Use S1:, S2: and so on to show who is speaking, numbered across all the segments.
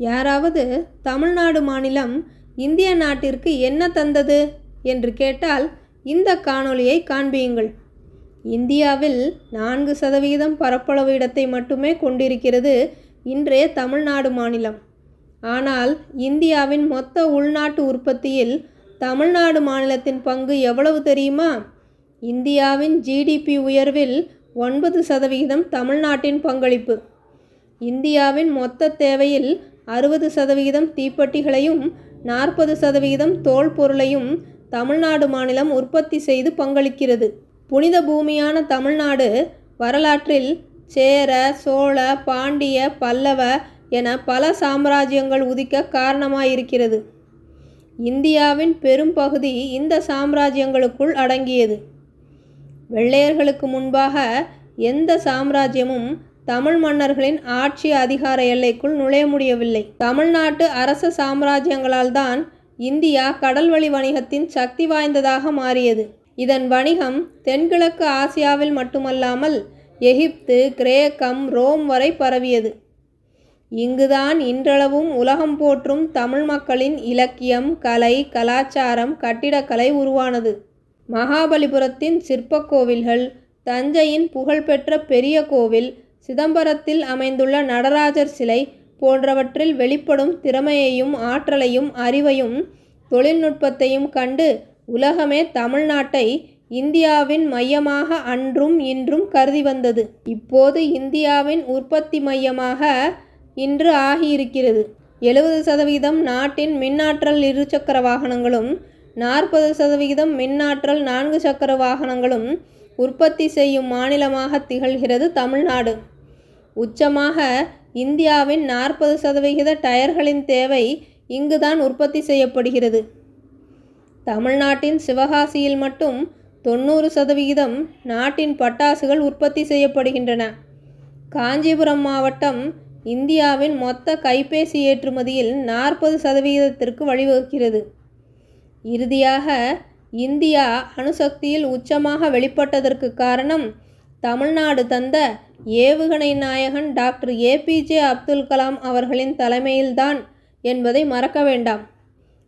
S1: யாராவது தமிழ்நாடு மாநிலம் இந்திய நாட்டிற்கு என்ன தந்தது? என்று கேட்டால் இந்த காணொளியை காண்பியுங்கள். இந்தியாவில் நான்கு சதவிகிதம் பரப்பளவு இடத்தை மட்டுமே கொண்டிருக்கிறது இன்றைய தமிழ்நாடு மாநிலம். ஆனால் இந்தியாவின் மொத்த உள்நாட்டு உற்பத்தியில் தமிழ்நாடு மாநிலத்தின் பங்கு எவ்வளவு தெரியுமா? இந்தியாவின் ஜிடிபி உயர்வில் ஒன்பது சதவிகிதம் தமிழ்நாட்டின் பங்களிப்பு. இந்தியாவின் மொத்த தேவையில் அறுபது சதவிகிதம் தீப்பெட்டிகளையும் நாற்பது சதவிகிதம் தோல் பொருளையும் தமிழ்நாடு மாநிலம் உற்பத்தி செய்து பங்களிக்கிறது. புனித பூமியான தமிழ்நாடு வரலாற்றில் சேர சோழ பாண்டிய பல்லவ என பல சாம்ராஜ்யங்கள் உதிக்க காரணமாயிருக்கிறது. இந்தியாவின் பெரும் பகுதி இந்த சாம்ராஜ்யங்களுக்குள் அடங்கியது. வெள்ளையர்களுக்கு முன்பாக எந்த சாம்ராஜ்யமும் தமிழ் மன்னர்களின் ஆட்சி அதிகார எல்லைக்குள் நுழைய முடியவில்லை. தமிழ்நாட்டு அரச சாம்ராஜ்யங்களால் தான் இந்தியா கடல்வழி வணிகத்தின் சக்தி வாய்ந்ததாக மாறியது. இதன் வணிகம் தென்கிழக்கு ஆசியாவில் மட்டுமல்லாமல் எகிப்து கிரேக்கம் ரோம் வரை பரவியது. இங்குதான் இன்றளவும் உலகம் போற்றும் தமிழ் மக்களின் இலக்கியம் கலை கலாச்சாரம் கட்டிடக்கலை உருவானது. மகாபலிபுரத்தின் சிற்பக் கோவில்கள் தஞ்சையின் புகழ்பெற்ற பெரிய கோவில் சிதம்பரத்தில் அமைந்துள்ள நடராஜர் சிலை போன்றவற்றில் வெளிப்படும் திறமையையும் ஆற்றலையும் அறிவையும் தொழில்நுட்பத்தையும் கண்டு உலகமே தமிழ்நாட்டை இந்தியாவின் மையமாக அன்றும் இன்றும் கருதி வந்தது. இப்போது இந்தியாவின் உற்பத்தி மையமாக இன்று ஆகியிருக்கிறது. எழுபது சதவீதம் நாட்டின் மின்னாற்றல் இருசக்கர வாகனங்களும் நாற்பது சதவிகிதம் மின்னாற்றல் நான்கு சக்கர வாகனங்களும் உற்பத்தி செய்யும் மாநிலமாக திகழ்கிறது தமிழ்நாடு. உச்சமாக இந்தியாவின் நாற்பது சதவிகித டயர்களின் தேவை இங்குதான் உற்பத்தி செய்யப்படுகிறது. தமிழ்நாட்டின் சிவகாசியில் மட்டும் தொண்ணூறு சதவிகிதம் நாட்டின் பட்டாசுகள் உற்பத்தி செய்யப்படுகின்றன. காஞ்சிபுரம் மாவட்டம் இந்தியாவின் மொத்த கைபேசி ஏற்றுமதியில் நாற்பது சதவிகிதத்திற்கு வழிவகுக்கிறது. இறுதியாக இந்தியா அணுசக்தியில் உச்சமாக வெளிப்பட்டதற்கு காரணம் தமிழ்நாடு தந்த ஏவுகணை நாயகன் டாக்டர் ஏபிஜே அப்துல் கலாம் அவர்களின் தலைமையில்தான் என்பதை மறக்க வேண்டாம்.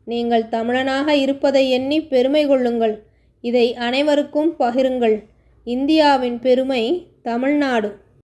S1: நீங்கள் தமிழனாக இருப்பதை எண்ணி பெருமை கொள்ளுங்கள். இதை அனைவருக்கும் பகிருங்கள். இந்தியாவின் பெருமை தமிழ்நாடு.